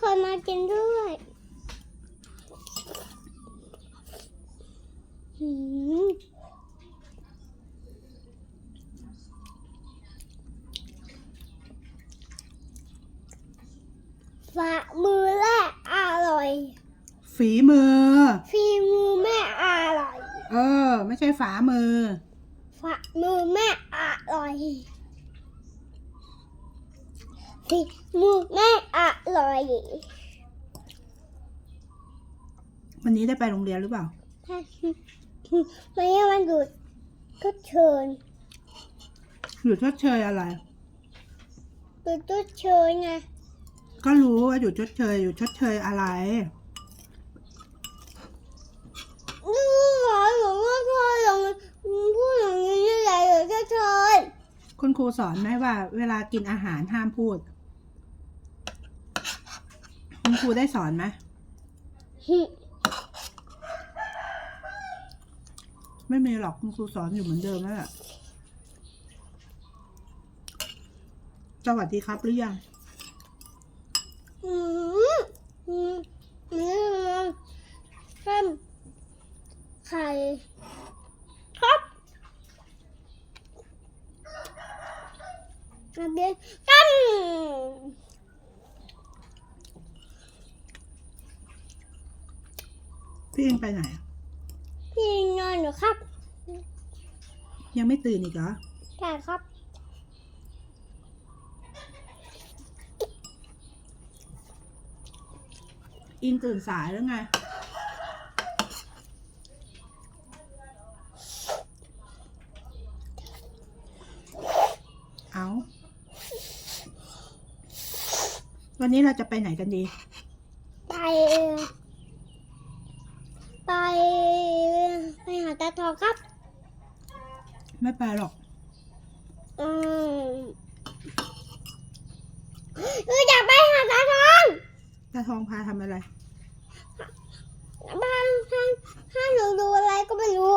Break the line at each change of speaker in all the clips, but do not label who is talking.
คนมากินด้วยอืมฝ่ามือแรกอร่อย
ฝีมือ
ฝีมือแม่อร่อย
เออ ไม่ใช่ฝามือ
ฝ่ามือแม่อร่อย ฝีมือแม่อร่อย
วันนี้ได้ไปโรงเรียนหรือเปล่า
ถ้าไม่ให้มันหยุดก็เชิญ
หยุดชดเชยอะไร
หยุดก็เชิญไง
ก็รู้ว่าหยุดชดเชยหยุดชดเชยอะไร
นี่หมอหนูก็เชิญอย่างพูดอย่างนี้ยังไงหรือก็เชิญ
คุณครูสอนไหมว่า เวลากินอาหารห้ามพูด คุณครูได้สอนไหมไม่มีหรอกคุณครูสอนอยู่เหมือนเดิมนั่นแหละสวัสดีครับหรือยัง
อืมอืมอืมเข้มไข่ครับอันนี้ตั้ม
พี่เอง ไปไหน
พี่นอนอยู่ครับ
ยังไม่ตื่นอีกเหรอ
ใช่ครับ
อินตื่นสายแล้วไง เอา วันนี้เราจะไปไหนกันดี
ไปไป ไปหาตาทองครับ
ไม่ไปหรอก
อืมหนูอยากไปหาตาทอง
ตาทองพาทำอะไร
บ้านให้ให้หนูดูอะไรก็ไม่รู้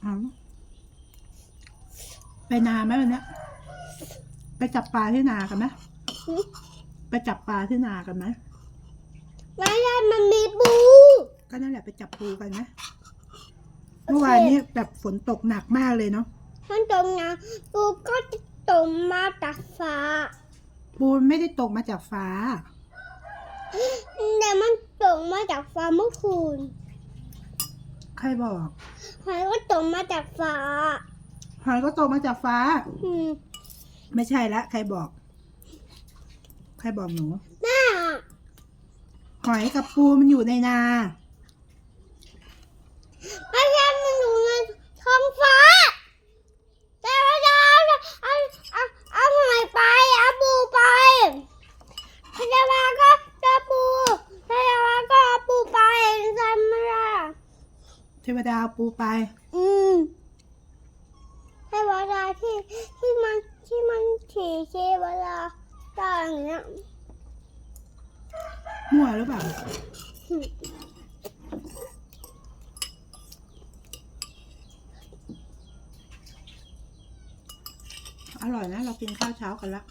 เอาไปนาไหมวันเนี้ยไปจับปลาที่นากันไหม
หึ
ไปจับปลาที่นากันไหม
ไม่ได้มันมีปู
ก็นั่นแหละไปจับปูกันไหมเมื่อวานนี้แบบฝนตกหนักมากเลยเนาะ
มันตรงนะปูก็จะตกมาจากฟ้า
ปูไม่ได้ตกมาจากฟ้า
แต่มันตกมาจากฟ้าเมื่อคืน
ใครบอก
หอยก็ตกมาจากฟ้า
หอยก็ตกมาจากฟ้า
อืม
ไม่ใช่ละ ใครบอก ใครบอกหนู
แม่
หอยกับปูมันอยู่ในนา
ไม่ใช่มันอยู่ในท้องฟ้า แต่เราจะเอาเอาเอาเอาหอยไปเอาปูไปพยาบาลก็จะปูพยาบาลก็เอาปูไปจำไม่ได้
เทวดาเอา ปูไป
อืมเทวดาที่ที่มันที่มันถีเทวดาตาอย่างเงี้ย
มั่วหรือเปล่าอร่อยนะ เรากินข้าวเช้ากันละ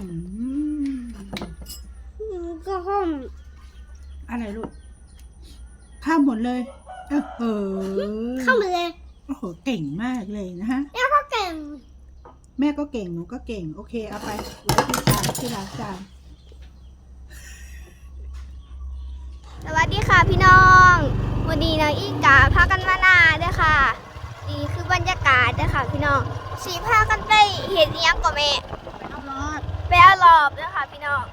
อืม
อืมก็ห้อม
อะไรลูก ข้า มหมดเลยเออเออ
เข้ามาเลย
โอ้โหเก่งมากเลยนะฮะ
แล้วก็เก่ง
แม่ก็เก่งหนูก็เก่ง โอเคเอาไปไว้ที่จานที่ล้างจาน
สวัสดีค่ะพี่น้องวันนี้น้องอีกาพากันมานาเด้อค่ะ นี่คือบรรยากาศเด้อค่ะพี่น้องสีพากันไปเห็นอิหยังก่อนแม่
เอารอด
ไปเอาหลอบเด้อค่ะพี่น้อง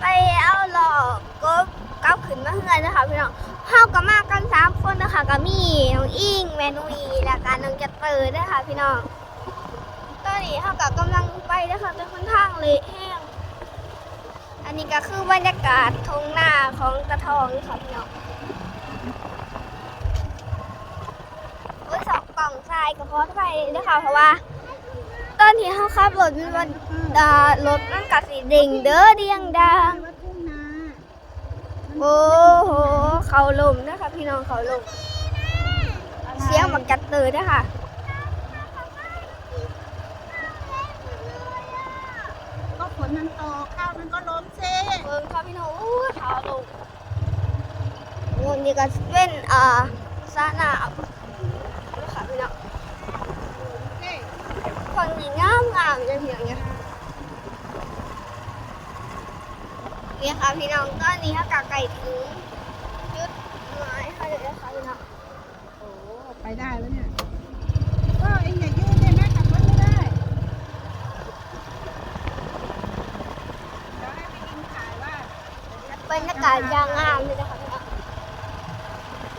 ไปเอาหลอดถึงนั กเงื่อน
ไปเอาขึ้นมาเฮือนนะคะพี่น้องเฮาก็มากันสามคนนะคะก็มีน้องอิงแม่นุยและการน้องจัตเตอร์ด้วยค่ะพี่น้องตอนนี้เฮาก็กำลังไปนะคะเป็นค่อนข้างเละแห้งอันนี้ก็คือบรรยากาศทงหน้าของตะทองค่ะพี่น้องโอ้ยสองกล่องทรายก็พอไปเลยค่ะเพราะว่าตอนที่เฮาขับรถมันรถมันกัดสีเด้งเด้อเดียงดัง
โอ้โห เขาลมนะคะพี่น้องเขาลม เสียงบักจัดเตอด้วยค่ะ
ก็ฝนมันตกข้าวมันก็ล้มเซ่
เบิ่งค่ะพี่น้องอู้เขาลมโอ้นี่ก็เป็นอ่าสระน้ำนะคะพี่น้องฝั่งนี้งามงามเลยพี่น้องเนี่ย นี่ค่ะพี่น้องตอนนี้ถ้ากาไก่ถึงยุดไม้ค่ะเดี๋ยวนะคะพี่น้อง
โอ้ไปได้แล้วเนี่ยก็เองอย่ายืนเลยแม่ขับรถไม่ได้เดี๋ยวให้พี่อิงถ่ายว่า
บรรยากาศยางงามเลยนะคะพี่น้อง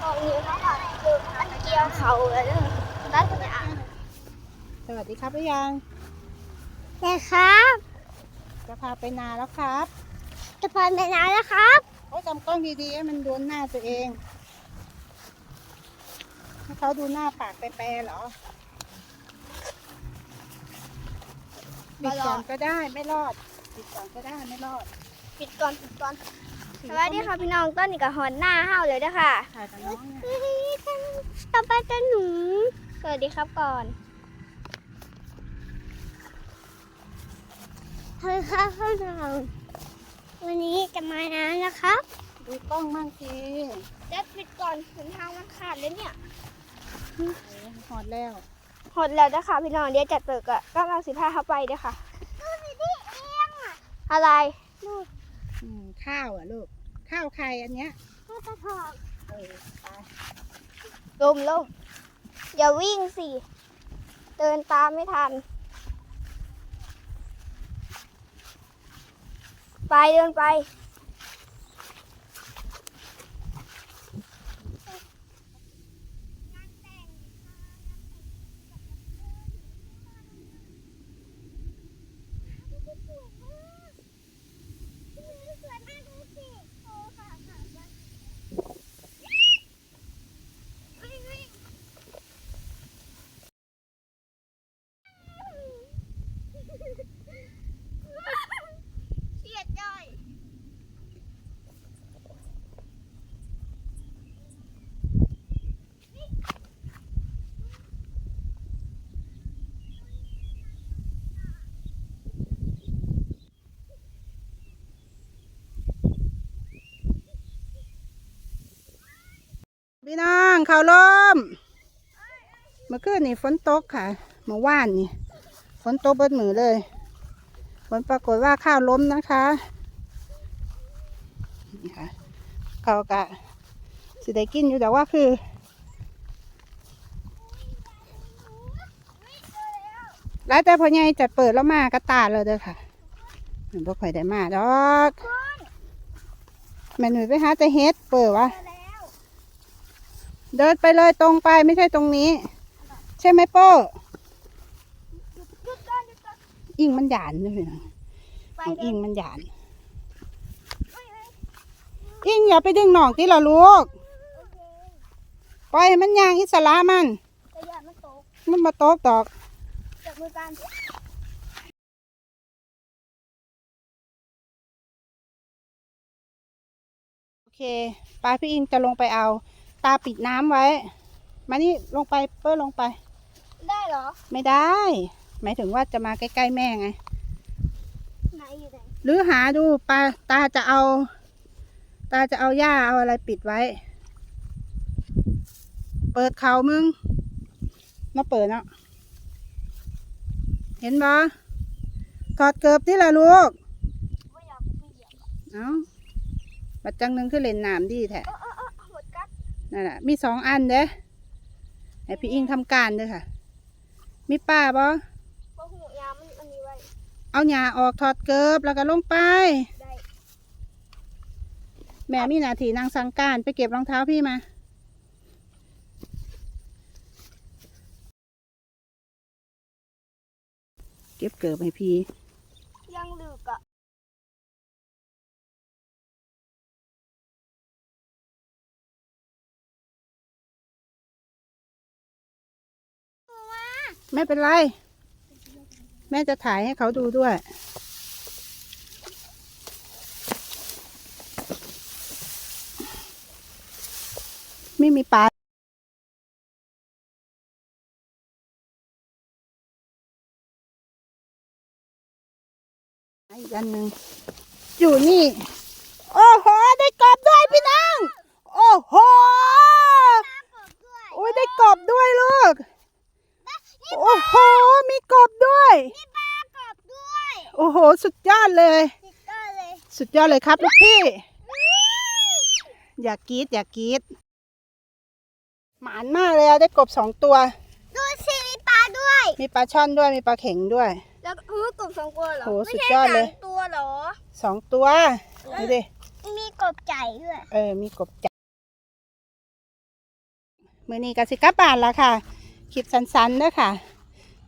ตอนนี้เขาค่ะคือมันเกี่ยวเขาเลยเด้อได้สัญญาณ
สวัสดีครับพี่ยัง
นะครับ
จะพาไปนาแล้วครับ
จะพาไปไหนแล้วครับ
โอ้ยจำกล้องดีๆให้มันโดนหน้าตัวเองให้เขาดูหน้าปากแปรๆเหรอบิดก่อนก็ได้ไม่รอดบิดก่อนก็ได้ไม่รอด
ปิดก่อนปิดก่อนสวัสดีค่ะพี่น้องต้นนี่กับหอนหน้าห้าวเลยเด้อค่ะ
ถ่ายกับน้องเนี่ย
ต่อไปจะหนูสวัสดีครับก่อนเฮ้ยครับพี่น้อง วันนี้จะมาน้ำนะครับ
ดูกล้องมั่งสิ
เด็ดปิดก่อนถึงทางมันขาดเลยเนี่ย
โอ้ยหอดแล้ว
หดแล้วนะคะพี่น้องเดี๋ยวจัดเติกอะก็ลังสิพาเข้าไปเด้อค่ะอะไร
อืมข้าวอะลูกข้าวใครอันเนี้ย
ข้าวตะทอง
เออไป
ลมลมอย่าวิ่งสิ เดินตามไม่ทัน ไปเดินไป เสียใจ
พี่น้ องข้าวลมเมื่อคืนนี่ฝนตกค่ะ เมื่อวานนี่ฝนตกเบิดมือเลยผลปรากฏว่าข้าวล้มนะคะนี่ค่ะข้าวกะสิได้กินอยู่แต่ว่าคือแล้วแต่พ่อใหญ่จัดเปิดแล้วมากระตาเลยเด้อค่ะมันบ่ค่อยได้มาดอกแม่หนุ่ยไปหาแต่เฮ็ดเปิดวะ เดินไปเลยตรงไปไม่ใช่ตรงนี้ ใช่ไหมโป้
หยุดหยุดก่อนหยุดก่อน
อิงมันหยานด้วยนะ
ไป
ของ
เดิ
อิ
น
งมันหยาน
เฮ้ยเฮ้ย
อิงอย่าไปดึงหนองที่ละลูก
โอเค
ปล่อยให้มันย่างอิสระมัน
จะอย่ามันตก
มันมาตกดอก
จับมือกัน
โอเคปลาพี่อิงจะลงไปเอา ตาปิดน้ำไว้ มานี่ลงไปเปิ้ลลงไป
ได้เหรอ
ไม่ได้ หมายถึงว่าจะมาใกล้ๆแม่ไง
ไหนอยู่ไหน
หรือหาดูปลาตาจะเอา ตาจะเอาหญ้าเอาอะไรปิดไว้ เปิดเขามึงมาเปิดเนาะเห็นบ่ถอดเกือบที่ละลูก
ไม่อยากไปเหยียบ
เอ้าบัดจังหนึงคือเล่นน้ำดีแท้
เออเออเออหมดกัด
นั่นแหละมีสองอันเด้ให้พี่อิงทำการเด้อค่ะ มีป้าบ่
เพราะหูยามันอันนี้ไว้
เอาหญ้าออกถอดเกือบแล้วก็ลงไป
ได้
แม่มีหน้าที่นางสังการไปเก็บรองเท้าพี่มาเก็บเกิบให้พี่ ไม่เป็นไร แม่จะถ่ายให้เขาดูด้วย ไม่มีปลาอีกอันหนึ่งอยู่นี่ โอ้โห ได้กบด้วยพี่น้อง โอ้โห โอ้ยได้กบด้วยลูก โอ้โห มีกบด้วย
นี่ปลากรอบด้วย
โอ้โห สุดยอดเลย
ติดก็เลย
สุดยอดเลยครับลูกพี่ อย่ากรีดอย่ากรีดหมานมากเลยอะได้กบสองตัว
ดูสิมีปลาด้วย
มีปลาช่อนด้วย มีปลาเข็งด้วย
แล้วก็เออกบสองตัวเหรอ
โห
ไม่
สุด
ใช่
ยอดเลย
สามตัวเหรอ
สองตัว ดูดิ
มีกบใจด้วย
เออ มีกบจับมือนี้กสิกลับบ้านละค่ะ คลิปสั้นๆเด้อค่ะ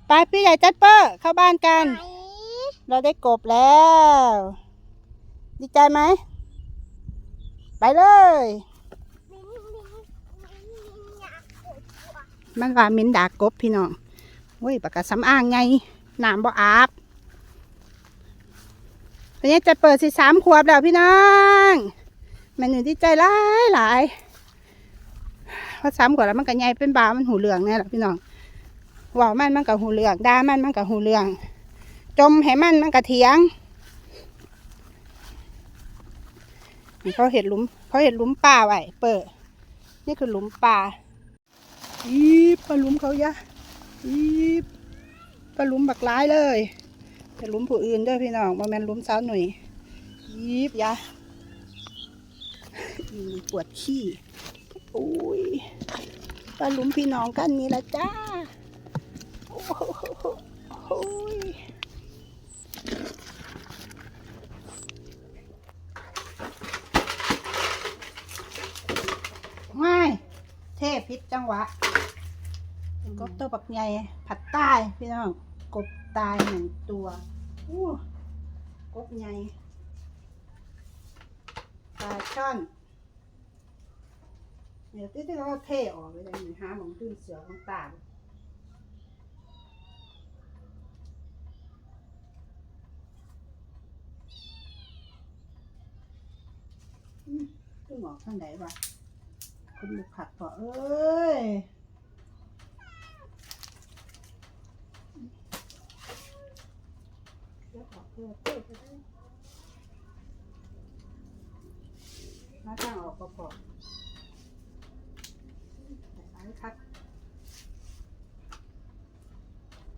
ไปพี่ใหญ่จัดเปอร์เข้าบ้านกัน
ไหน
เราได้กบแล้ว ดีใจไหม ไปเลย
มิ้นมิ้นมิ้นอยากกบว่ะ
มันว่ามินดากกบพี่น้องเว้ยปากกาสำอางไงน้ำบ่อาบตอนนี้จะเปิดสิสามขวบแล้วพี่น้องแมันอยู่ที่ใจหลายหลายพอสามขวบแล้วมันก็ใหญ่เป็นบามันหูเหลืองเนี่ยแหละพี่น้องเว่ามันมันกับหูเหลืองด่ามันมันกับหูเหลือง จมให้มันมันกับเถียงนี่เขาเห็ดหลุมเขาเห็ดหลุมป่าไว้เปิดนี่คือหลุมป่าอีบปลาหลุมเขายะอีบปลาหลุมบักร้ายเลยแต่หลุมผู้อื่นด้วยพี่น้องบ่แม่นหลุมสาวหนุ่ยอีบยะอีปวดขี้โอ้ยปลาหลุมพี่น้องกันนี่ละจ้า ง่าย เทพพิษจังหวะกบตัวบักใหญ่ผัดใต้พี่น้อง กบตายหนึ่งตัวอู้กบใหญ่ปลาช่อนเดี๋ยวที่เราเทออกไปเลยหาหมองตื้นเสือของตา ทางไหนวะคุณลูกผักพอเอ้ยน้าทางออกก็พออันคัก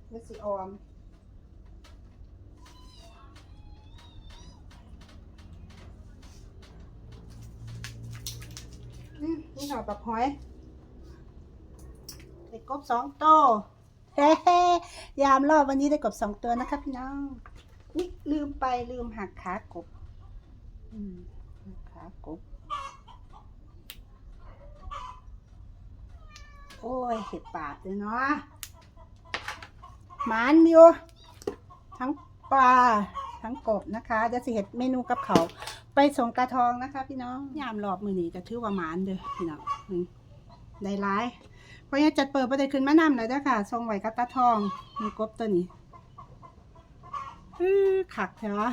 เมื่อสีออม หน่อยปักหอยได้กบสองตัวเฮ้ยามรอบวันนี้ได้กบสองตัวนะครับพี่น้องอุ๊ยลืมไปลืมหักขากบอืมหักขากบ โอ้ยเห็ดปาดเลยเนาะหมานมีอยู่ทั้งปลาทั้งกบนะคะจะสิเห็ดเมนูกับเขา ไปส่งกระทองนะคะ พี่น้องยามรอบมือนี้ก็ถือว่าหมานเด้อพี่น้องอืมได้ร้ายเพราะงั้นจัดเปิดประเด็นขึ้นมานำเลยเด้อค่ะส่งไว้กับตาทองมีกบตัวนี้อื้อขักเถอะวะ